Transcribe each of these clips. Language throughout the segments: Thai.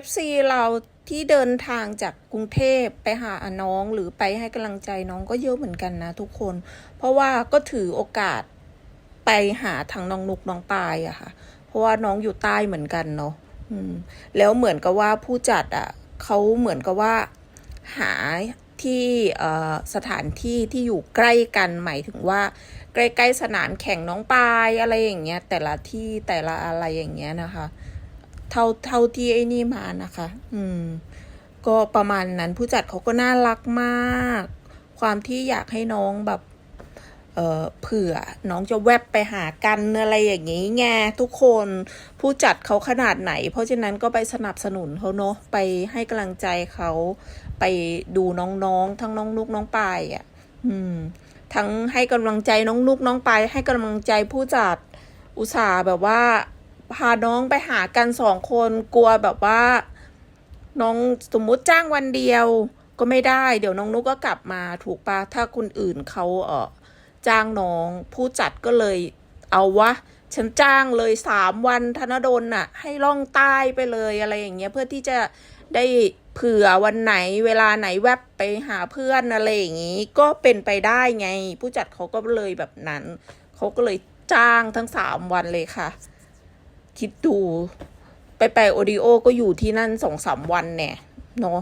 FC เราที่เดินทางจากกรุงเทพไปหาน้องหรือไปให้กำลังใจน้องก็เยอะเหมือนกันนะทุกคน เพราะว่าก็ถือโอกาสไปหาทางน้องนุกน้องปายอะค่ะ เพราะว่าน้องอยู่ใต้เหมือนกันเนาะแล้วเหมือนกับว่าผู้จัดอะเขาเหมือนกับว่าหาที่สถานที่ที่อยู่ใกล้กันหมายถึงว่า ใกล้ ๆ สนามแข่งน้องปายอะไรอย่างเงี้ยแต่ละที่แต่ละอะไรอย่างเงี้ยนะคะ เท่าเท่าที่ไอ้นี่มานะคะ อืม ก็ประมาณนั้นผู้จัดเขาก็น่ารักมาก ความที่อยากให้น้องแบบ เอ่อเผื่อ น้องจะแวบไปหากันอะไรอย่างงี้ไงทุกคนผู้จัดเขาขนาดไหน เพราะฉะนั้นก็ไปสนับสนุนเขาเนาะไปให้กำลังใจเขาไปดูน้องๆ ทั้งน้องนุกน้องปายอะ อืม ทั้งให้กำลังใจน้องนุกน้องปายให้กำลังใจผู้จัดอุตส่าห์แบบว่า พาน้องไปหากันสองคนกลัวแบบว่า น้องสมมุติจ้างวันเดียว ก็ไม่ได้ เดี๋ยวน้องนุกก็กลับมาถูกปะถ้าคนอื่นเขาเออจ้างน้องผู้จัดก็เลยเอาวะฉันจ้างเลยสามวันธนดลน่ะ ให้ล่องใต้ไปเลยอะไรอย่างเงี้ยเพื่อที่จะได้เผื่อวันไหนเวลาไหนแวบไปหาเพื่อนอะไรอย่างงี้ ก็เป็นไปได้ไง ผู้จัดเขาก็เลยแบบนั้น เขาก็เลยจ้างทั้งสามวันเลยค่ะ คิดดู ไปไปโอดิโอก็อยู่ที่นั่นสองสามวันเนี่ยเนาะ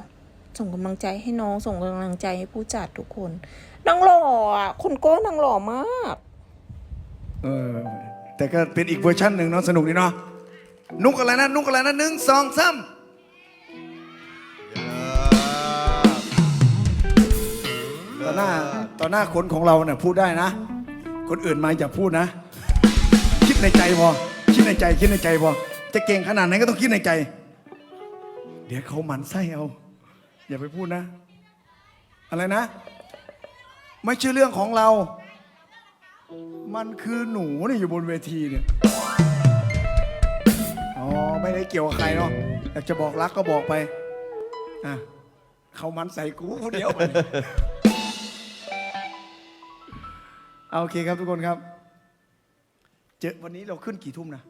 ส่งกำลังใจให้น้องส่งกำลังใจให้ผู้จัดทุกคนนางหล่ออะคนก็นางหล่อมาก เออ แต่ก็เป็นอีกเวอร์ชันหนึ่งเนาะสนุกดีเนาะนุกอะไรนะนุกอะไรนะหนึ่งสองสามต่อหน้าต่อหน้าคนของเราเนี่ยพูดได้นะ คนอื่นมาอย่าพูดนะ คิดในใจพอ คิดในใจคิดในใจพอจะเก่งขนาดไหนก็ต้องคิดในใจ เดี๋ยวเขาหมันไส้เอา อย่าไปพูดนะ อะไรนะ ไม่ใช่เรื่องของเรา มันคือหนูเนี่ยอยู่บนเวทีเนี่ยอ๋อไม่ได้เกี่ยวกับใครเนาะอยากจะบอกรักก็บอกไปอะเขามันใส่กูคนเดียวไปโอเคครับทุกคนครับ เจอวันนี้เราขึ้นกี่ทุ่มนะ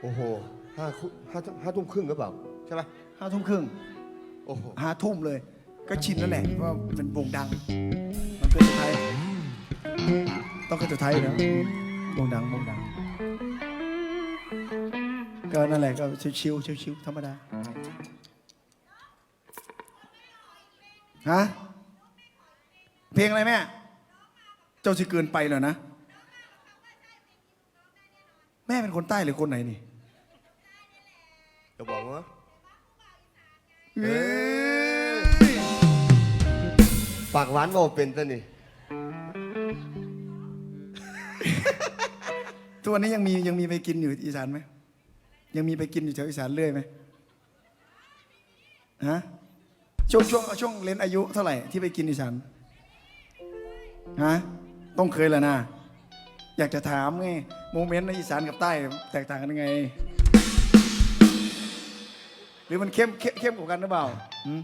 โอ้โหห้าคุห้าทุ่มห้าทุ่มครึ่งหรือเปล่าใช่ไหมห้าทุ่มครึ่งโอ้โหห้าทุ่มเลย ก็ชินแล้วแหละว่าเป็นวงดัง มันเป็นสุดท้ายต้องขึ้นสุดท้ายนะวงดังวงดัง ก็นั่นแหละก็ชิวๆชิวๆธรรมดาฮะเพลงอะไรแม่ เจ้าสิเกินไปเหรอนะ แม่เป็นคนใต้หรือคนไหนนี่จะบอกว่าเอ้ยปากหวานบอกเป็นซะนี่ทุกวันนี้ยังมียังมีไปกินอยู่อีสานไหมยังมีไปกินอยู่แถวอีสานเรื่อยไหมฮะช่วงช่วงช่วงเรียนอายุเท่าไหร่ที่ไปกินอีสานฮะต้องเคยแหละนะ อยากจะถามไงโมเมนต์ในอีสานกับใต้แตกต่างกันยังไง หรือมันเข้มเข้มเข้มกว่ากันหรือเปล่าหืม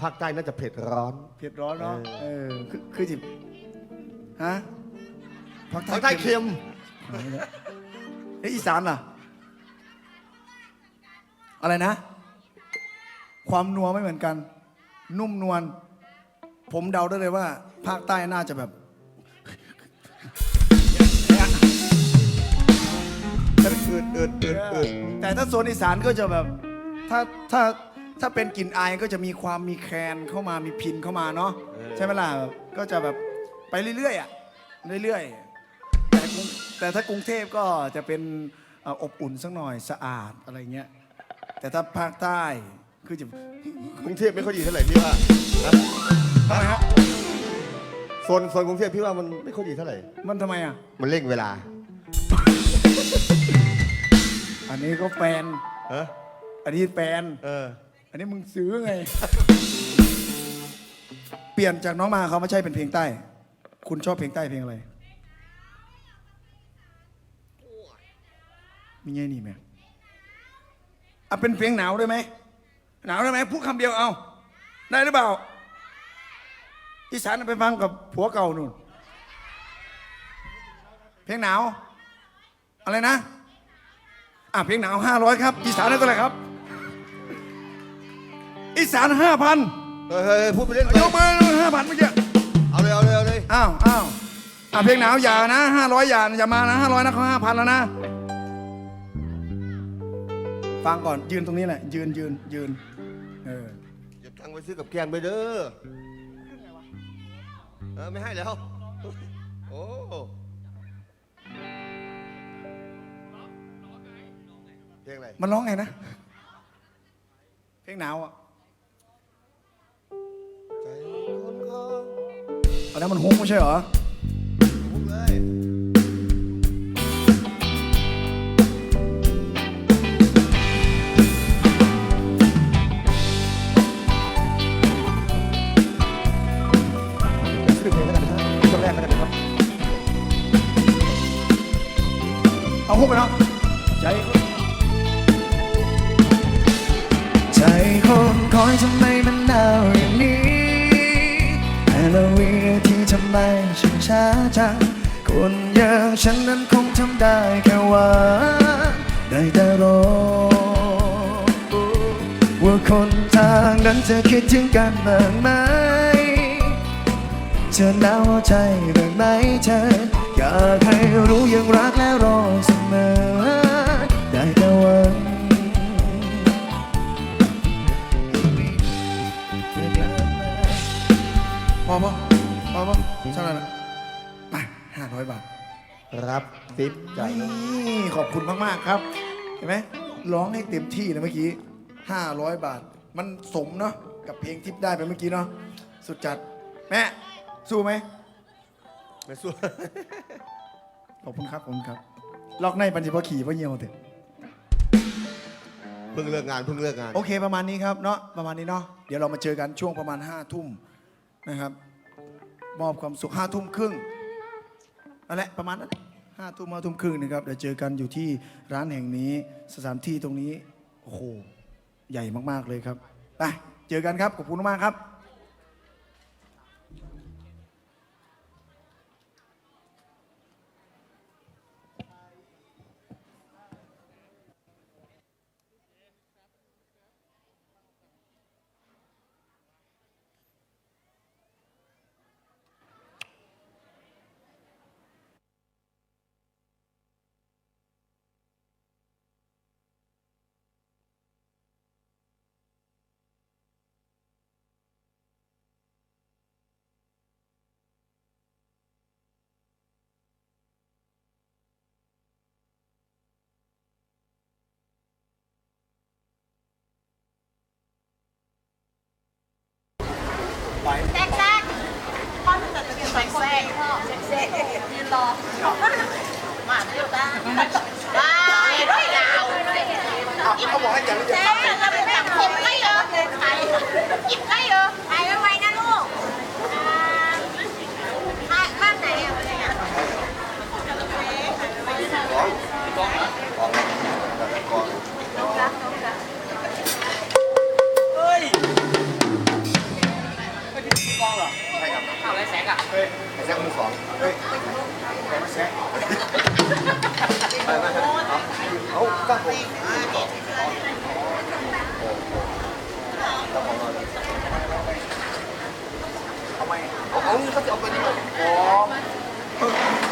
ภาคใต้น่าจะเผ็ดร้อน เผ็ดร้อนเนาะเอเออคือคือจิบฮะภาคภาคใต้เค็มเอ้ยอีสานล่ะ อะไรนะ ความนัวไม่เหมือนกัน นุ่มนวลผมเดาได้เลยว่า ภาคใต้น่าจะแบบ อืดอืดอืดอืดแต่ถ้าโซนอีสานก็จะแบบ ถ้าถ้าถ้าเป็นกลิ่นอายก็จะมีความมีแคนเข้ามามีพินเข้ามาเนาะใช่ไหมล่ะแบบก็จะแบบไปเรื่อยๆอะเรื่อยๆแต่กรุงแต่ถ้ากรุงเทพก็จะเป็นเอ่ออบอุ่นสักหน่อยสะอาดอะไรเงี้ยแต่ถ้าภาคใต้คือจะ กรุงเทพไม่ค่อยดีเท่าไหร่พี่ว่านะทำไมฮะ โซนโซนกรุงเทพพี่ว่ามันไม่ค่อยดีเท่าไหร่ มันทำไมอะ มันเร่งเวลาอั นนี้ก็แฟน เอออันนี้แฟน เออ อันนี้มึงซื้อไง เปลี่ยนจากน้องมาเขาไม่ใช่เป็นเพลงใต้ คุณชอบเพลงใต้เพลงอะไร มีไงนี่แม่อะเป็นเพลงหนาวได้ไหม หนาวได้ไหมพูดคำเดียวเอา ได้หรือเปล่า อีสานไปฟังกับผัวเก่านู่น เพลงหนาว อะไรนะ อะเพลงหนาวห้าร้อยครับ อีสานได้เท่าไหร่ครับ อีสานห้าพันเฮ้ยเฮ้ยพูดไปเล่นไปยกมือห้าพันเมื่อกี้เอาเลยเอาเลยเอาเลยอ้าวอ้าวอะเพลงหนาวอย่านะห้าร้อยอย่าอย่ามานะห้าร้อยนะเขาห้าพันแล้วนะ ฟังก่อนยืนตรงนี้แหละ ยืนยืนยืนเออเก็บตังค์ไปซื้อกับแกล้มไปเด้อเออไม่ให้แล้ว โอ้ เพลงอะไร มันร้องไงนะ เพลงหนาวอะใจคนก็อันนั้นมันฮุ้งไม่ใช่เหรอพูดเลย ชื่อเพลงแล้วกันนะฮะช่วงแรกแล้วกันนะครับ เอาฮุกกันเนาะใจ คนคอยทำไมมันหนาวอย่างนี้แต่ละวินาทีทำไมฉันช้าจังคนอย่างฉันนั้นคงทำได้แค่ว่าได้แต่รอว่าคนทางนั้นจะคิดถึงกันบ้างไหมเธอหนาวใจบ้างไหมเธออยากให้รู้ยังรักและรอเสมอ พอปะพอปะเท่านั้นแหละไปห้าร้อยบาท รับติปใจนี่ขอบคุณมาก ๆ ครับ เห็นไหมร้องให้เต็มที่เลยเมื่อกี้ 500 บาท มันสมเนาะกับเพลงทิปได้ไปเมื่อกี้เนาะสุดจัด แม่ สู้ไหมไม่สู้ ขอบคุณครับขอบคุณครับ ล็อกในปัญจิพขี่พ่อเยี่ยวเถอะเพิ่งเลิกงานเพิ่งเลิกงาน โอเคประมาณนี้ครับเนาะประมาณนี้เนาะเดี๋ยวเรามาเจอกันช่วงประมาณ5้าทุ่ม นะครับ มอบความสุขห้าทุ่มครึ่งนั่นแหละประมาณนั้นห้าทุ่มห้าทุ่มครึ่งนะครับเดี๋ยวเจอกันอยู่ที่ร้านแห่งนี้สถานที่ตรงนี้โอ้โหใหญ่มากๆเลยครับไปเจอกันครับขอบคุณมากครับ แซกแซกพ่อถึงจะเป็นแซกแซกพ่อแซกแซกยืนรอมาเร็วตาไปด้วยดาวเขาบอกให้จังแซกเราเป็นสังคมไม่เยอะใครหยิบได้เยอะไปไแซกมือสองเฮ้ยแซกไปไปไปเอ